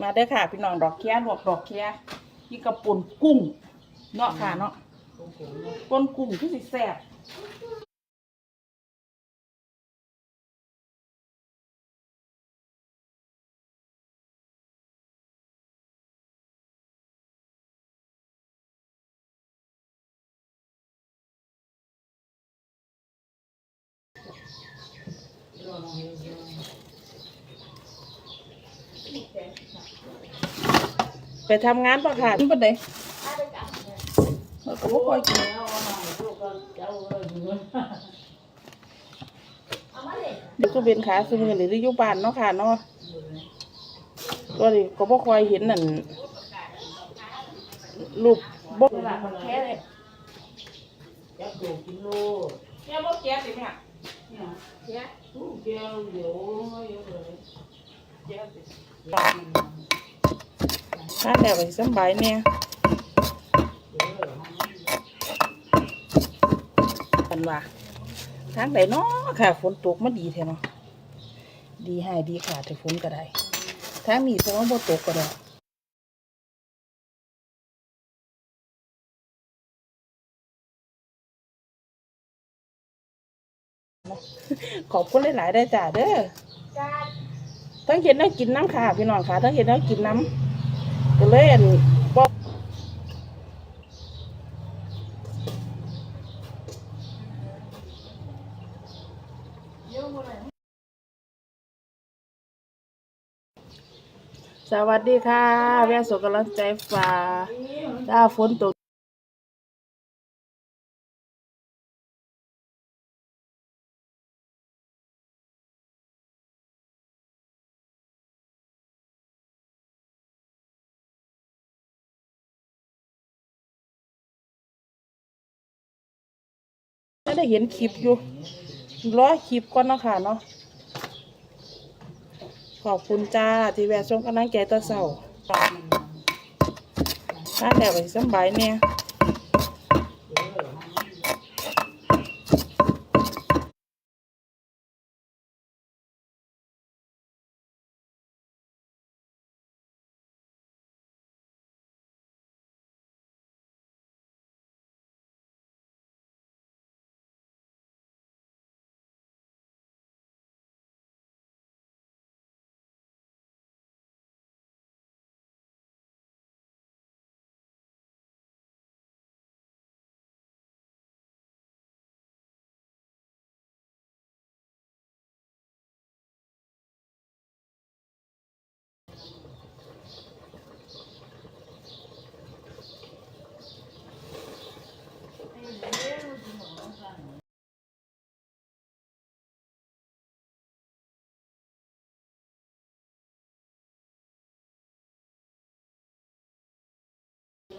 มาเด้อค่ะ พี่น้องดอกแค่ลวกดอกแค่นี่กระปุ่นกุ้งเนาะค่ะเนาะก้นกุ้งที่สิแซ่บ ไปทำงานปะค่ะนี่ปะเด้เออก็บ่ค่อยกินเดี๋ยวก็เป็นขาซื้อมือหรืออยู่บ้านเนาะค่ะเนาะก็ดิก็บ่ค่อยเห็นนั่นรูปบ่ละมันแค่เลยจับดูกินโลแค่บ่แก่สิแม่เนี่ยแก่ตู้แก้วเดี๋ยวไม่เยอะเลยแก่สิอยากกิน ถ้าแล้วไปสำบายเนี่ยผันว่าทางใดเนาะค่ะฝนตกมาดีแท้เนาะดีให้ดีขาดแต่ฝนก็ได้ทางนี้เพราะว่าบ่ตกก็ได้ขอบคุณหลาย ๆ ได้จ้าเด้อทั้งเห็นแล้วกินน้ำค่ะพี่น้องค่ะทั้งเห็นแล้วกินน้ำ เล่นบอกสวัสดีค่ะ แม่สกำลังใจฟ้าถ้าฝนตก ไม่ได้เห็นคลิปอยู่รอคลิปก่อนเนาะค่ะเนาะขอบคุณจ้า ที่แวะส่งกำลังใจต่อเสาถ้าแล้วไปสบายเนี่ย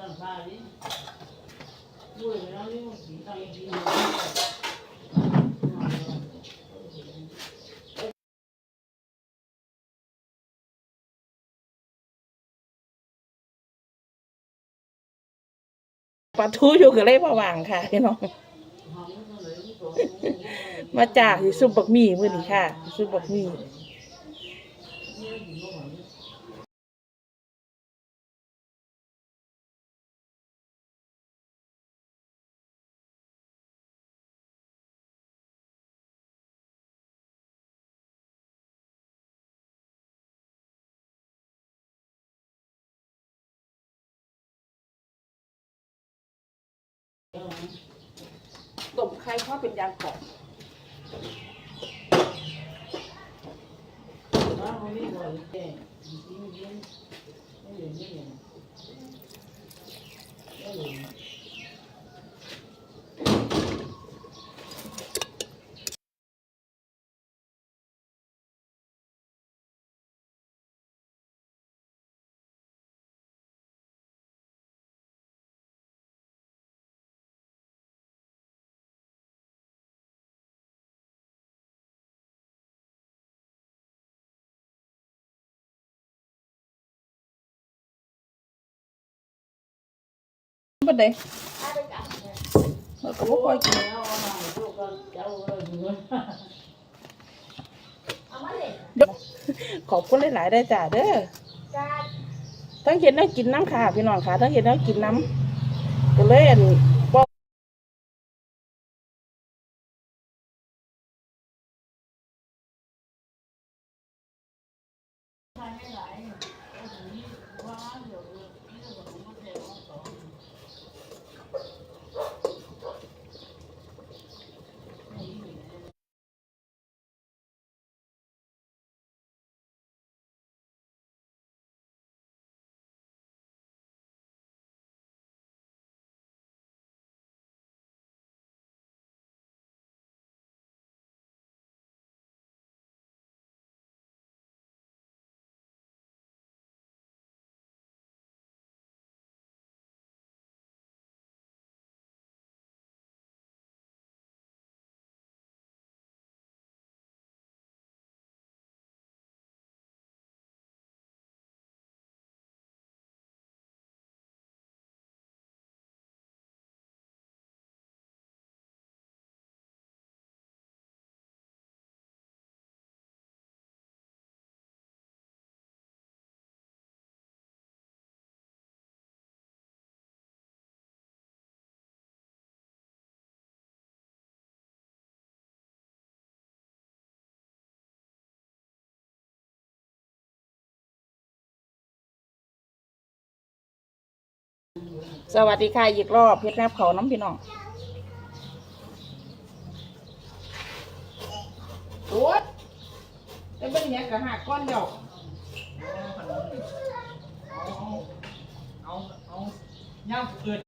ร่างกายนี่ด้วยแล้วนี่มันสีตังกินปลาทูอยู่กับเลยมาวางค่ะพี่น้อง มาจากสิซุปบักมี่มื้อนี้ค่ะสิซุปบักมี่ ต้มไข่เพราะเป็นยางกรอบน้ำมันนี่บ่อยแก่ไม่เห็นไม่เห็นไม่เห็น บ่ได้เออก็บ่ค่อยกินแล้วเอามาลูกก็เจ้าเลยเงินขอบคุณหลายๆได้อจ้าเด้อทั้งเห็นแล้วกินน้ำค่ะพี่น้องค่ะทั้งเห็นแล้วกินน้ำก็เลย สวัสดีค่ะอีกรอบเพชรแนบเขาน้ำพี่น้องโอ้ยจะเป็นอย่างกับหักก้อนเดียวเอาเอาย่างเกิด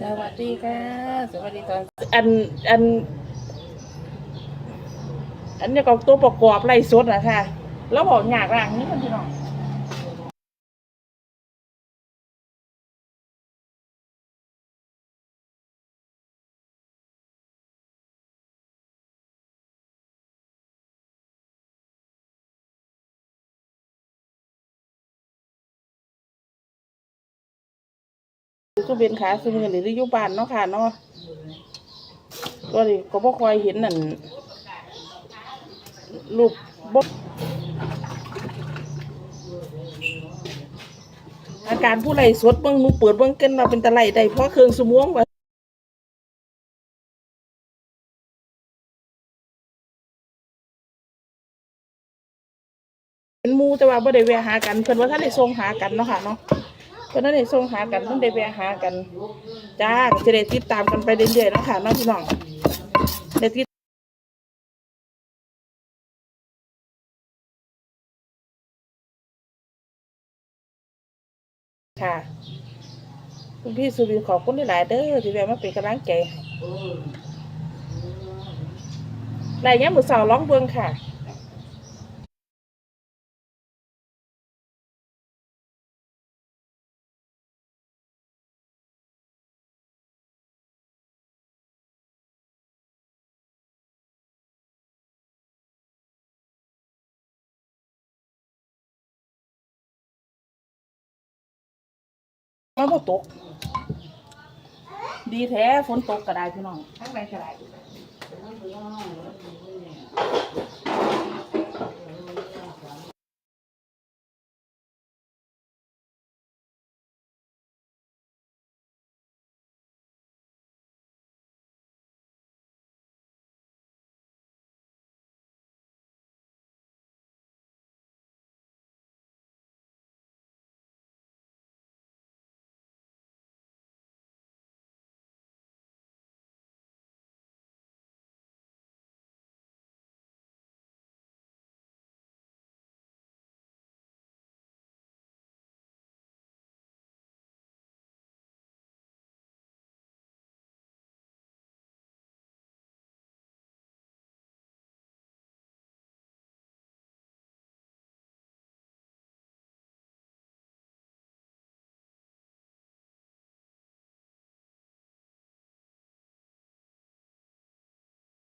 สวัสดีค่ะ สวัสดีตอนอันอัน อันนี้ก็ตัวประกอบไล่สดนะคะแล้วบอกอยากร่างนี้มันพี่น้อง ก็เป็นขาสมือหรือยู่บ้านเนาะค่ะเนาะก็เลยก็บ่คอยเห็นนั่นรูปบ่อาการผู้ไล่สดเบิ่งนูเปิดเบิ่งเกินเราเป็นตะไลได้เพราะเครื่องสมองว่าเป็นมูแต่ว่าบ่ได้แวะหากันเพิ่นว่าท่านได้ส่งหากันเนาะค่ะเนาะ เพิ่นได้ส่งหากันเพิ่นได้แวหากัน จ้าจะได้ติดตามกันไปเรื่อยๆเนาะค่ะน้องพี่น้องได้ติดค่ะคุณพี่สุรินขอบคุณหลายเด้อที่แวะมาเป็นกำลังใจให้รายงานมือสาวร้องเบืองค่ะ มันบ่ตก ดีแท้ฝนตกก็ได้พี่น้อง ทั้งไรก็ได้